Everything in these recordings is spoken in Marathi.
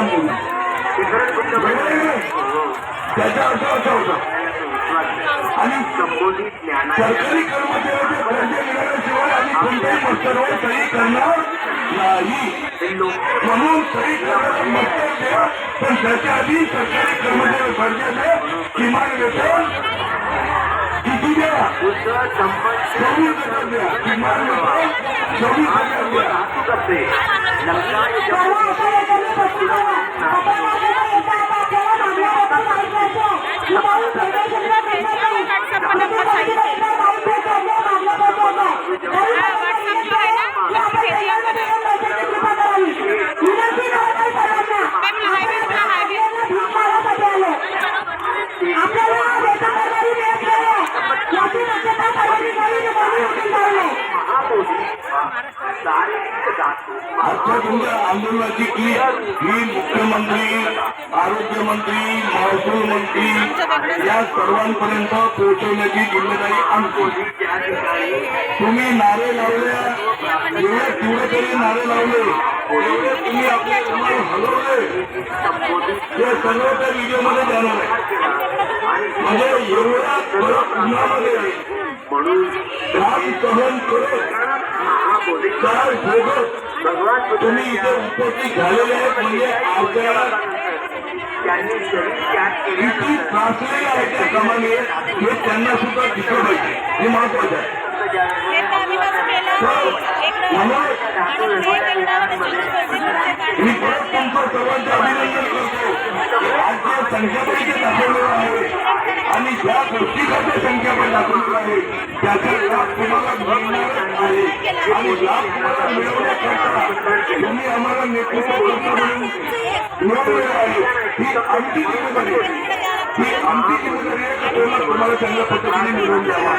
मुली त्याचा अर्थ असा होता आणि सरकारी कर्मचाऱ्याचे आम्ही कोणत्याही मस्तरवर सही करणार नाही म्हणून सही करण्यास मस्तर द्या पण त्याच्या आधी सरकारी कर्मचारी दर्जाचे किमान वेतन किती द्या दुसरं हजार द्या किमान वेतन सव्वीस हजार द्या शारीरिक तुमच्या आंदोलनाची की ही मुख्यमंत्री आरोग्यमंत्री महसूल मंत्री या सर्वांपर्यंत पोहोचवण्याची जिम्मेदारी आमची. तुम्ही नारे लावले एवढे तीव्रतेने नारे लावले एवढे तुम्ही आपले रुमाल हलवले ते सर्व त्या व्हिडिओमध्ये जाणार आहे. म्हणजे एवढ्या कडक उन्हामध्ये म्हणून काम सहन करत महाबोधी चार भगवान तुम्ही इथे उपस्थित झालेले आहेत म्हणजे आपल्याला किती केले. त्रासलेले आहेत त्या कामाने हे त्यांना सुद्धा दिसलं पाहिजे हे महत्वाचं आहे. म्हणून मी परत तुमचं सर्वांचं अभिनंदन करतो. आज जे संख्याबळीचे दाखवलेलं आहे. आणि ज्या गोष्टीकडे संख्याबळ दाखवलेलं आहे त्याचा लाभ तुम्हाला मिळणार आहे. आणि लाभ तुम्हाला मिळवण्याकरता तुम्ही आम्हाला नेतृत्व करता म्हणून मिळवलेलं आहे. ही आमची जिम्मेदारी आहे. ही आमची जिम्मेदारी आहे तुम्हाला तुम्हाला चांगल्या पद्धतीने मिळवून द्यावा.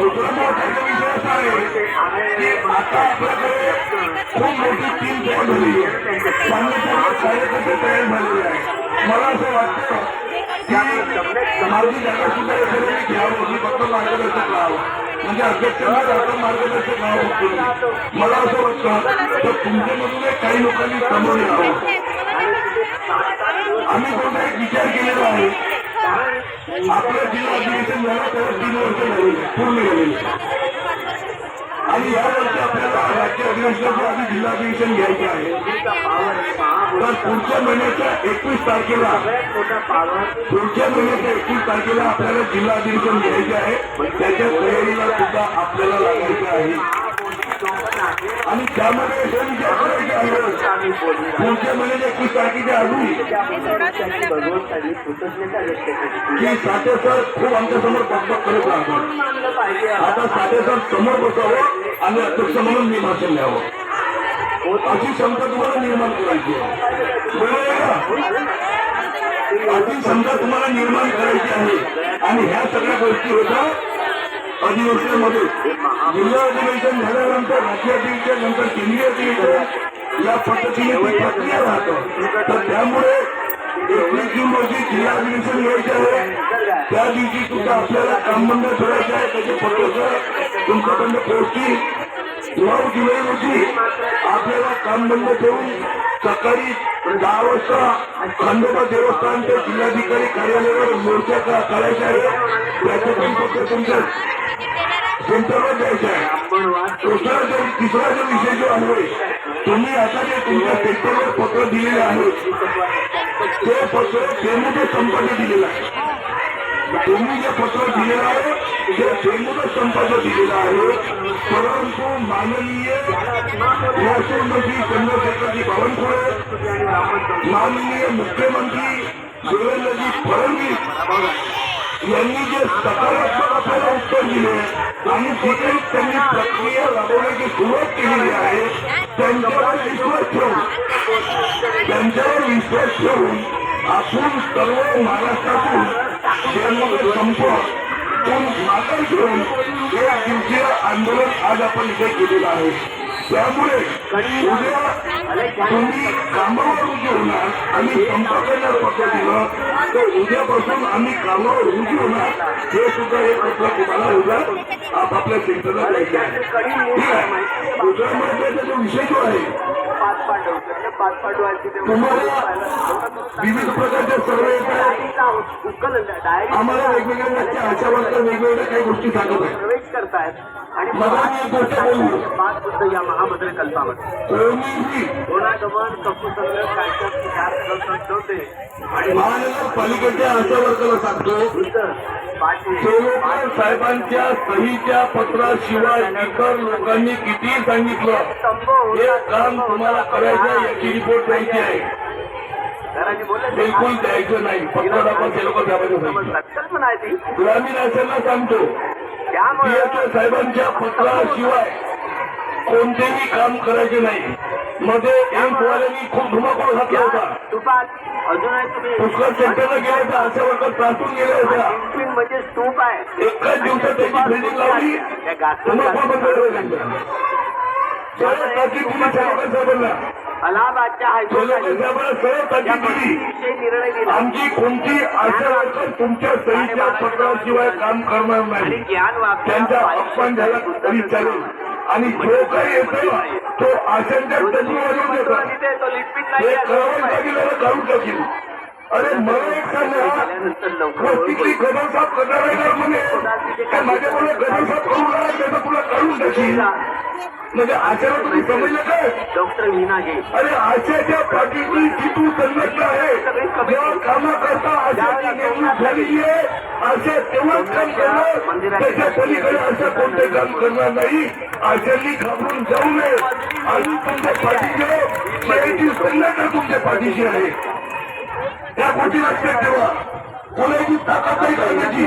दुसरा खूप मोठी टीम तयार झाली आहे चांगले चांगले कार्यकर्ते तयार झालेले आहे. मला असं वाटतं की माझी जागा सुद्धा एखाद्याने घ्यावं मी फक्त मार्गदर्शक राहावं. म्हणजे अध्यक्षांना जागा मार्गदर्शक राहावं मला असं वाटतं तर तुमच्यामधून काही लोकांनी समोर यावं. आम्ही कोणता एक विचार केलेला आहे. आपलं जिल्हा अधिवेशन झालं त्याला तीन वर्ष झाली पूर्ण झालेली आणि या वर्षी आपल्याला राज्य अधिवेशनाच्या आधी जिल्हा अधिवेशन घ्यायचे आहे. तर पुढच्या महिन्याच्या एकवीस तारखेला पुढच्या महिन्याच्या एकवीस तारखेला आपल्याला जिल्हा अधिवेशन घ्यायचे आहे. त्याच्या तयारीला सुद्धा आपल्याला लागायचं आहे. आणि त्यामध्ये हे विचार पुढच्या महिन्याच्या एकवीस तारखेच्या आधी की साठे सर खूप आमच्यासमोर करत राहतो. आता साठे सर समोर बसावं आणि अध्यक्ष म्हणून मी भाषण द्यावं अशी क्षमता तुम्हाला निर्माण करायची आहे. बरोबर आहे का अशी क्षमता तुम्हाला निर्माण करायची आहे. आणि ह्या सगळ्या गोष्टी होत्या अधिवेशनामध्ये. जिल्हा अधिवेशन झाल्यानंतर राज्य अधिवेशन नंतर केंद्रीय अधिवेशन या पद्धतीने प्रक्रिया राहतं. तर त्यामुळे एवढी मोठी जिल्हा अधिवेशन घ्यायचं आहे त्या दिवशी सुद्धा आपल्याला कामबंद ठेवायचं आहे त्याचे पत्र तुमच्याकडनं पोहोचतील. नऊ जुलै रोजी आपल्याला कामबंद ठेवून सकाळी दहा वाजता खंडोबा देवस्थान ते जिल्हाधिकारी कार्यालयावर मोर्चा का- करायचा आहे त्याचं पण फक्त तुमच्या सेंटरवर द्यायचं आहे. दुसरा जो तिसरा जो विषय जो आहे तुम्ही आता जे तुमच्या सेंटरवर पत्र दिलेले आहे ते पत्र बेमुदत संपाने दिलेलं आहे. तुम्ही जे पत्र दिलेलं आहे ते बेमुदत संपाचं दिलेलं आहे परंतु माननीय महसूल मंत्री चंद्रशेखरजी बावनकुळे माननीय मुख्यमंत्री देवेंद्रजी फडणवीस यांनी जे सकारात्मक आपल्याला उत्तर दिले आणि तिथे त्यांनी प्रक्रिया राबवण्याची सुरुवात केलेली आहे त्यांच्यावर विश्वास ठेवून त्यांच्यावर विश्वास ठेवून आपण सर्व महाराष्ट्रातून संपत संप मागे घेऊन एक दिवसीय आंदोलन आज आपण इथे केलेलं आहे. त्यामुळे उद्या तुम्ही कामावर रुजू होणार आणि संपादनाला पत्र दिलं तर उद्यापासून आम्ही कामावर रुजू होणार हे सुद्धा हे प्रश्न तुम्हाला उद्या आपापल्या चिंतनात द्यायचं आहे. ठीक आहे. दुसरा महत्त्वाचा जो विषय जो आहे पांडव त्यातले पाच पांडवांची विविध प्रकारचे सर्वे आम्हाला वेगवेगळ्या आशा वर्कर वेगवेगळ्या काही गोष्टी सांगत आहे प्रवेश करतायत. पाच बुद्ध या कल्पामध्ये गुणागमन कायद्यात चार आणि महानगरपालिकेच्या वर्करला सांगतो सोलोकर साहेबांच्या सहीच्या पत्राशिवाय इतर लोकांनी कितीही सांगितलं हे काम तुम्हाला. करायचं आहे याची रिपोर्ट द्यायची आहे बिलकुल द्यायचं नाही. फक्त आपण ते लोक ती. ग्रामीण आशांना सांगतो. त्यामुळे साहेबांच्या पत्राशिवाय कोणतेही काम करायचे नाही. मध्ये एम्सवाल्यांनी खूप धुमाकूळ घातला होता. तुपात अजूनही तुम्ही पुष्कळ सेंटरला गेले तर अशा वर्कर प्रांतून गेले होत्या इंफिन म्हणजे स्तूप आहे एकाच दिवसात त्याची बिल्डिंग लावली. त्या गाठून धुमाकूळ बंद झाला. सरळ ताकीद दिली साहेबांना अलाहाबादच्या हायकोर्टाने निर्णय दिला. आमची कोणती तुमच्या सहीच्या पत्राशिवाय काम करणार आणि नाही ज्ञान वापरा त्यांचा अपमान झाला तरी चालेल. आणि जो काही येतो तो टाकील अरे मला एक सांगा. गदर साफ करणार आहे का म्हणे? काय माझ्या मुळे गदर साफ करू लागला त्याचं तुला टाकील म्हणजे आशाला तुम्ही समजलं काय? डॉक्टर मीना घे अरे आशाच्या पाठीची जी तू संघटना आहे जेव्हा कामा करता आशाची नेमणूक झालेली आहे आशा तेव्हाच काम करणार. त्याच्या पलीकडे असं कोणते काम करणार नाही. आशांनी घाबरून जाऊ नये. आम्ही तुमच्या पाठीशी शेवटी संघटना तुमच्या पाठीशी आहे. त्या गोष्टी लक्षात ठेवा. कोणाची ताकद नाही करण्याची.